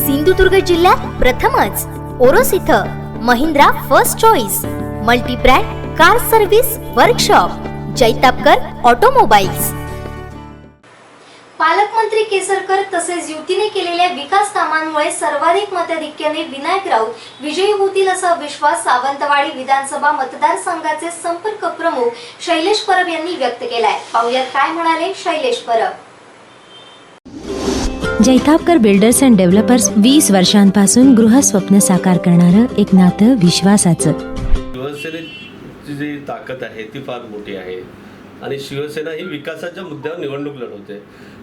सिंधुदुर्ग जिल्ह्यात प्रथमच ओरोस इथं Mahindra first choice multibrand car service workshop Jaitapkar automobiles. पालकमंत्री केसरकर तसेच युतीने केलेल्या विकास कामांमुळे सर्वाधिक मताधिक्याने विनायक राऊत विजयी होतील असा विश्वास सावंतवाडी विधानसभा मतदारसंघाचे संपर्क प्रमुख शैलेश परब यांनी व्यक्त केलाय. पाहुयात काय म्हणाले Shailesh Parab. Jaitapkar builders and developers वीस वर्षांपासून गृहस्वप्न साकार करणारं एक नातं विश्वासाचं. शिवसेनेची जी ताकद आहे ती फार मोठी आहे. आणि शिवसेना ही विकासाच्या मुद्द्यावर निवडणूक लढवते.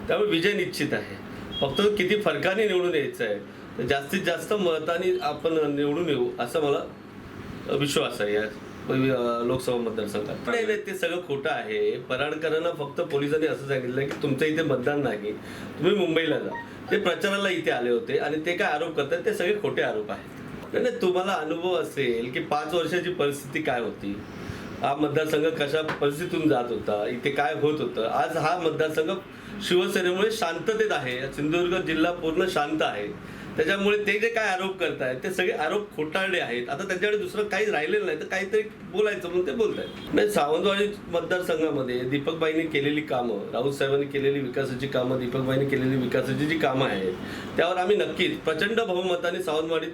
त्यामुळे विजय निश्चित आहे. फक्त किती फरकाने निवडून यायचं आहे जास्तीत जास्त मताने आपण निवडून येऊ असा मला विश्वास आहे. या लोकसभा मतदारसंघात. नाही नाही ते सगळं खोटं आहे. पराडकरांना फक्त पोलिसांनी असं सांगितलं की तुमच्या इथे मतदान नाही. तुम्ही मुंबईला जा. ते प्रचाराला इथे आले होते आणि ते काय आरोप करतात ते सगळे खोटे आरोप आहेत. नाही तुम्हाला अनुभव असेल की पाच वर्षाची परिस्थिती काय होती? हा मतदारसंघ कशा परिस्थितीतून जात होता? इथे काय होत होतं? आज हा मतदारसंघ शिवसेनेमुळे शांततेत आहे. सिंधुदुर्ग जिल्हा पूर्ण शांत आहे. त्याच्यामुळे ते जे काय आरोप करतायत ते सगळे आरोप खोटारडे आहेत. आता त्यांच्याकडे दुसरं काही राहिलेलं नाही तर काहीतरी बोलायचं म्हणून ते बोलतायत. नाही सावंतवाडी मतदारसंघामध्ये दीपकबाईंनी केलेली कामं राऊत साहेबांनी केलेली विकासाची कामं दीपकबाईंनी केलेली विकासाची जी कामं आहेत त्यावर आम्ही नक्कीच प्रचंड बहुमताने सावंतवाडीत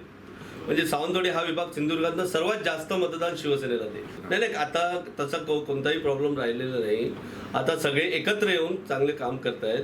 म्हणजे सावंतवाडी हा विभाग सिंधुदुर्गातला सर्वात जास्त मतदान शिवसेनेला दे नाही नाही आता तसा को कोणताही प्रॉब्लेम राहिलेला नाही. आता सगळे एकत्र येऊन चांगले काम करतायत.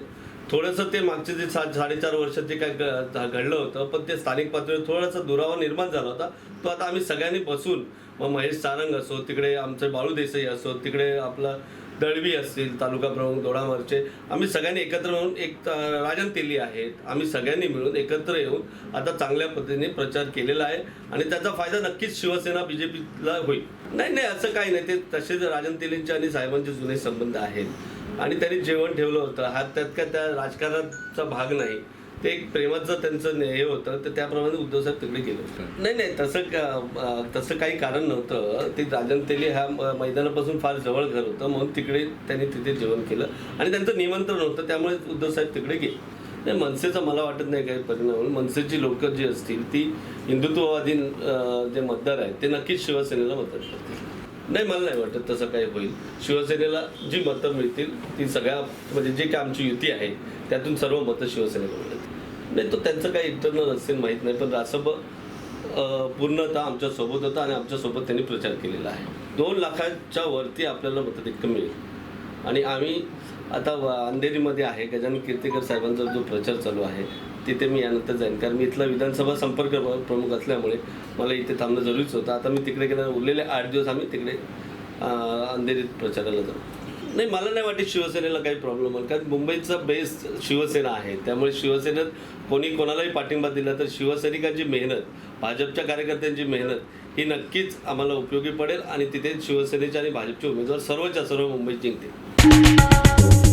थोडंसं ते मागचे जे सा साडेचार वर्षात जे काय घडलं होतं पण ते स्थानिक पातळीवर थोडासा दुरावा निर्माण झाला होता. तो आता आम्ही सगळ्यांनी बसून मग महेश सारंग असो तिकडे आमचे बाळू देसाई असो तिकडे आपला दळवी असतील तालुका प्रमुख दोडामारचे आम्ही सगळ्यांनी एकत्र मिळून एक राजन तेली आहेत. आम्ही सगळ्यांनी मिळून एकत्र येऊन आता चांगल्या पद्धतीने प्रचार केलेला आहे आणि त्याचा फायदा नक्कीच शिवसेना बी जे पीला होईल. नाही नाही असं काही नाही. ते तसेच राजन तेलींचे आणि साहेबांचे जुने संबंध आहेत. आणि त्यांनी जेवण ठेवलं होतं. हा त्यात काय त्या राजकारणाचा भाग नाही. ते एक प्रेमाचं त्यांचं हे होतं तर त्याप्रमाणे उद्धव साहेब तिकडे गेले होते. नाही नाही तसं का- तसं काही कारण नव्हतं. ते राजन तेली ह्या मैदानापासून फार जवळ घर होतं म्हणून तिकडे त्यांनी तिथे जेवण केलं. आणि त्यांचं निमंत्रण होतं त्यामुळे उद्धव साहेब तिकडे गेले. नाही मनसेचा मला वाटत नाही काही परिणाम मनसेची लोक जी असतील ती हिंदुत्ववादी जे मतदार आहेत ते नक्कीच शिवसेनेला मतदान करतील. नाही मला नाही वाटत तसं काही होईल. शिवसेनेला जी मतं मिळतील ती सगळ्या म्हणजे जे काय आमची युती आहे त्यातून सर्व मतं शिवसेनेला मिळतात नाही तो त्यांचं काही इंटरनल असेल माहीत नाही पण रासप पूर्णतः आमच्यासोबत होता आणि आमच्यासोबत त्यांनी प्रचार केलेला आहे. दोन लाखाच्या वरती आपल्याला मतं मिळेल. आणि आम्ही आता व- अंधेरीमध्ये आहे गजानन कीर्तीकर साहेबांचा जो प्रचार चालू आहे तिथे मी यानंतर जाईन. कारण मी इथला विधानसभा संपर्क प्रमुख असल्यामुळे मला इथे थांबणं जरुरीच होतं. आता मी तिकडे गेल्या उरलेले आठ दिवस आम्ही तिकडे अंधेरीत प्रचाराला जाऊ. नाही मला नाही वाटत शिवसेनेला काही प्रॉब्लेम आहे कारण मुंबईचा बेस शिवसेना आहे. त्यामुळे शिवसेनेत कोणी कोणालाही पाठिंबा दिला तर शिवसैनिकांची मेहनत भाजपच्या कार्यकर्त्यांची मेहनत ही नक्कीच आम्हाला उपयोगी पडेल आणि तिथे शिवसेनेचे आणि भाजपचे उमेदवार सर्वच्या सर्व मुंबईत जिंकतील.